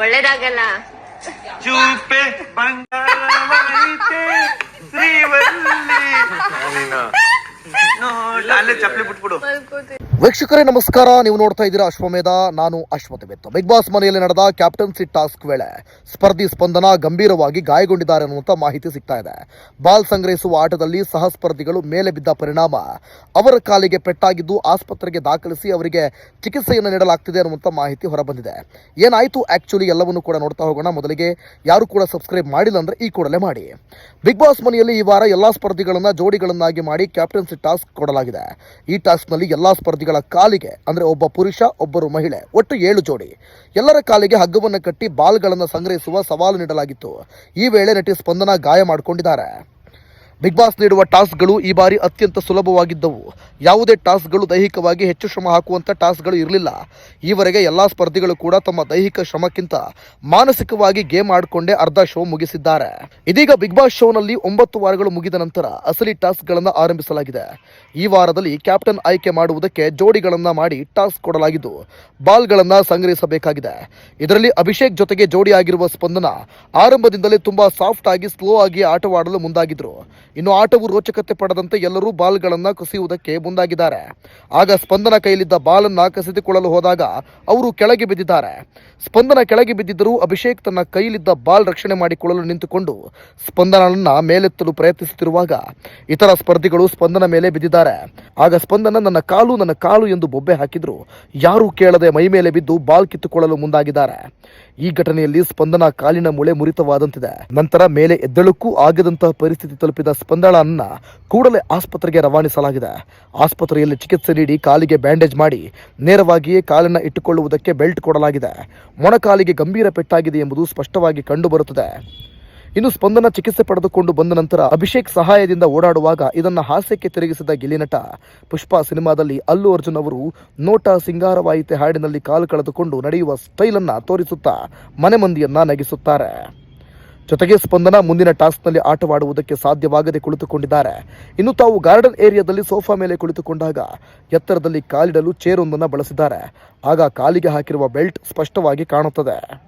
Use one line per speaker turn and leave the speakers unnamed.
ಒಳ್ಳೇದಾಗಲ್ಲ.
ಚೂಪೆ ಬಂಗಾರವೈತೆ ಶ್ರೀವಲ್ಲಿ. ಅಲ್ಲೇ ಚಪ್ಪಲಿ ಬಿಟ್ಬಿಡು.
ವೀಕ್ಷಕರೇ, ನಮಸ್ಕಾರ. ನೀವು ನೋಡ್ತಾ ಇದ್ದೀರಾ ಅಶ್ವಮೇಧ. ನಾನು ಅಶ್ವಥ್ ಬೆತ್ತ. ಬಿಗ್ ಬಾಸ್ ಮನೆಯಲ್ಲಿ ನಡೆದ ಕ್ಯಾಪ್ಟನ್ಸಿ ಟಾಸ್ಕ್ ವೇಳೆ ಸ್ಪರ್ಧಿ ಸ್ಪಂದನ ಗಂಭೀರವಾಗಿ ಗಾಯಗೊಂಡಿದ್ದಾರೆ ಅನ್ನುವಂಥ ಮಾಹಿತಿ ಸಿಗ್ತಾ ಇದೆ. ಬಾಲ್ ಸಂಗ್ರಹಿಸುವ ಆಟದಲ್ಲಿ ಸಹ ಸ್ಪರ್ಧಿಗಳು ಮೇಲೆ ಬಿದ್ದ ಪರಿಣಾಮ. ಅವರ ಕಾಲಿಗೆ ಪೆಟ್ಟಾಗಿದ್ದು ಆಸ್ಪತ್ರೆಗೆ ದಾಖಲಿಸಿ ಅವರಿಗೆ ಚಿಕಿತ್ಸೆಯನ್ನು ನೀಡಲಾಗ್ತಿದೆ ಅನ್ನುವಂಥ ಮಾಹಿತಿ ಹೊರಬಂದಿದೆ. ಏನಾಯಿತು? ಆಕ್ಚುಲಿ ಎಲ್ಲವನ್ನು ಕೂಡ ನೋಡ್ತಾ ಹೋಗೋಣ. ಮೊದಲಿಗೆ ಯಾರು ಕೂಡ ಸಬ್ಸ್ಕ್ರೈಬ್ ಮಾಡಿಲ್ಲ ಅಂದ್ರೆ ಈ ಕೂಡಲೇ ಮಾಡಿ. ಬಿಗ್ ಬಾಸ್ ಮನೆಯಲ್ಲಿ ಈ ವಾರ ಎಲ್ಲಾ ಸ್ಪರ್ಧಿಗಳನ್ನ ಜೋಡಿಗಳನ್ನಾಗಿ ಮಾಡಿ ಕ್ಯಾಪ್ಟನ್ಸಿ ಟಾಸ್ಕ್ ಕೊಡಲಾಗಿದೆ. ಈ ಟಾಸ್ಕ್ನಲ್ಲಿ ಎಲ್ಲಾ ಸ್ಪರ್ಧಿಗಳ ಕಾಲಿಗೆ, ಅಂದ್ರೆ ಒಬ್ಬ ಪುರುಷ, ಒಬ್ಬರು ಮಹಿಳೆ, ಒಟ್ಟು ಏಳು ಜೋಡಿ. ಎಲ್ಲರ ಕಾಲಿಗೆ ಹಗ್ಗವನ್ನು ಕಟ್ಟಿ ಬಾಲ್ಗಳನ್ನು ಸಂಗ್ರಹಿಸುವ ಸವಾಲು ನೀಡಲಾಗಿತ್ತು. ಈ ವೇಳೆ ನಟಿ ಸ್ಪಂದನ ಗಾಯ ಮಾಡಿಕೊಂಡಿದ್ದಾರೆ. ಬಿಗ್ ಬಾಸ್ ನೀಡುವ ಟಾಸ್ಕ್ಗಳು ಈ ಬಾರಿ ಅತ್ಯಂತ ಸುಲಭವಾಗಿದ್ದವು. ಯಾವುದೇ ಟಾಸ್ಕ್ಗಳು ದೈಹಿಕವಾಗಿ ಹೆಚ್ಚು ಶ್ರಮ ಹಾಕುವಂಥ ಟಾಸ್ಕ್ಗಳು ಇರಲಿಲ್ಲ. ಈವರೆಗೆ ಎಲ್ಲ ಸ್ಪರ್ಧಿಗಳು ಕೂಡ ತಮ್ಮ ದೈಹಿಕ ಶ್ರಮಕ್ಕಿಂತ ಮಾನಸಿಕವಾಗಿ ಗೇಮ್ ಆಡಿಕೊಂಡೇ ಅರ್ಧ ಶೋ ಮುಗಿಸಿದ್ದಾರೆ. ಇದೀಗ ಬಿಗ್ ಬಾಸ್ ಶೋನಲ್ಲಿ ಒಂಬತ್ತು ವಾರಗಳು ಮುಗಿದ ನಂತರ ಅಸಲಿ ಟಾಸ್ಕ್ಗಳನ್ನು ಆರಂಭಿಸಲಾಗಿದೆ. ಈ ವಾರದಲ್ಲಿ ಕ್ಯಾಪ್ಟನ್ ಆಯ್ಕೆ ಮಾಡುವುದಕ್ಕೆ ಜೋಡಿಗಳನ್ನು ಮಾಡಿ ಟಾಸ್ಕ್ ಕೊಡಲಾಗಿದ್ದು, ಬಾಲ್ಗಳನ್ನು ಸಂಗ್ರಹಿಸಬೇಕಾಗಿದೆ. ಇದರಲ್ಲಿ ಅಭಿಷೇಕ್ ಜೊತೆಗೆ ಜೋಡಿಯಾಗಿರುವ ಸ್ಪಂದನ ಆರಂಭದಿಂದಲೇ ತುಂಬಾ ಸಾಫ್ಟ್ ಆಗಿ ಸ್ಲೋ ಆಗಿ ಆಟವಾಡಲು ಮುಂದಾಗಿದ್ರು. ಇನ್ನು ಆಟವು ರೋಚಕತೆ ಪಡೆದಂತೆ ಎಲ್ಲರೂ ಬಾಲ್ಗಳನ್ನು ಕುಸಿಯುವುದಕ್ಕೆ ಮುಂದಾಗಿದ್ದಾರೆ. ಆಗ ಸ್ಪಂದನ ಕೈಯಲ್ಲಿದ್ದ ಬಾಲನ್ನು ಕಸಿದುಕೊಳ್ಳಲು ಹೋದಾಗ ಅವರು ಕೆಳಗೆ ಬಿದ್ದಿದ್ದಾರೆ. ಸ್ಪಂದನ ಕೆಳಗೆ ಬಿದ್ದಿದ್ದರೂ ಅಭಿಷೇಕ್ ತನ್ನ ಕೈಯಲ್ಲಿದ್ದ ಬಾಲ್ ರಕ್ಷಣೆ ಮಾಡಿಕೊಳ್ಳಲು ನಿಂತುಕೊಂಡು ಸ್ಪಂದನನ್ನ ಮೇಲೆತ್ತಲು ಪ್ರಯತ್ನಿಸುತ್ತಿರುವಾಗ ಇತರ ಸ್ಪರ್ಧಿಗಳು ಸ್ಪಂದನ ಮೇಲೆ ಬಿದ್ದಿದ್ದಾರೆ. ಆಗ ಸ್ಪಂದನ, ನನ್ನ ಕಾಲು ನನ್ನ ಕಾಲು ಎಂದು ಬೊಬ್ಬೆ ಹಾಕಿದ್ರು. ಯಾರೂ ಕೇಳದೆ ಮೈ ಮೇಲೆ ಬಿದ್ದು ಬಾಲ್ ಕಿತ್ತುಕೊಳ್ಳಲು ಮುಂದಾಗಿದ್ದಾರೆ. ಈ ಘಟನೆಯಲ್ಲಿ ಸ್ಪಂದನ ಕಾಲಿನ ಮೂಳೆ ಮುರಿತವಾದಂತಿದೆ. ನಂತರ ಮೇಲೆ ಎದ್ದಳಕ್ಕೂ ಆಗದಂತಹ ಪರಿಸ್ಥಿತಿ ತಲುಪಿದ ಸ್ಪಂದನನ್ನ ಕೂಡಲೇ ಆಸ್ಪತ್ರೆಗೆ ರವಾನಿಸಲಾಗಿದೆ. ಆಸ್ಪತ್ರೆಯಲ್ಲಿ ಚಿಕಿತ್ಸೆ ನೀಡಿ ಕಾಲಿಗೆ ಬ್ಯಾಂಡೇಜ್ ಮಾಡಿ ನೇರವಾಗಿಯೇ ಕಾಲನ್ನ ಇಟ್ಟುಕೊಳ್ಳುವುದಕ್ಕೆ ಬೆಲ್ಟ್ ಕೊಡಲಾಗಿದೆ. ಮೊಣಕಾಲಿಗೆ ಗಂಭೀರ ಪೆಟ್ಟಾಗಿದೆ ಎಂಬುದು ಸ್ಪಷ್ಟವಾಗಿ ಕಂಡುಬರುತ್ತದೆ. ಇನ್ನು ಸ್ಪಂದನ ಚಿಕಿತ್ಸೆ ಪಡೆದುಕೊಂಡು ಬಂದ ನಂತರ ಅಭಿಷೇಕ್ ಸಹಾಯದಿಂದ ಓಡಾಡುವಾಗ ಇದನ್ನ ಹಾಸ್ಯಕ್ಕೆ ತಿರುಗಿಸಿದ ಗಿಲಿನಟ ಪುಷ್ಪ ಸಿನಿಮಾದಲ್ಲಿ ಅಲ್ಲು ಅರ್ಜುನ್ ಅವರು ನೋಟ ಸಿಂಗಾರವಾಯಿತೆ ಹಾಡಿನಲ್ಲಿ ಕಾಲು ಕಳೆದುಕೊಂಡು ನಡೆಯುವ ಸ್ಟೈಲನ್ನು ತೋರಿಸುತ್ತಾ ಮನೆ ಮಂದಿಯನ್ನ ನಗಿಸುತ್ತಾರೆ. ಜೊತೆಗೆ ಸ್ಪಂದನ ಮುಂದಿನ ಟಾಸ್ಕ್ನಲ್ಲಿ ಆಟವಾಡುವುದಕ್ಕೆ ಸಾಧ್ಯವಾಗದೆ ಕುಳಿತುಕೊಂಡಿದ್ದಾರೆ. ಇನ್ನು ತಾವು ಗಾರ್ಡನ್ ಏರಿಯಾದಲ್ಲಿ ಸೋಫಾ ಮೇಲೆ ಕುಳಿತುಕೊಂಡಾಗ ಎತ್ತರದಲ್ಲಿ ಕಾಲಿಡಲು ಚೇರೊಂದನ್ನು ಬಳಸಿದ್ದಾರೆ. ಆಗ ಕಾಲಿಗೆ ಹಾಕಿರುವ ಬೆಲ್ಟ್ ಸ್ಪಷ್ಟವಾಗಿ ಕಾಣುತ್ತದೆ.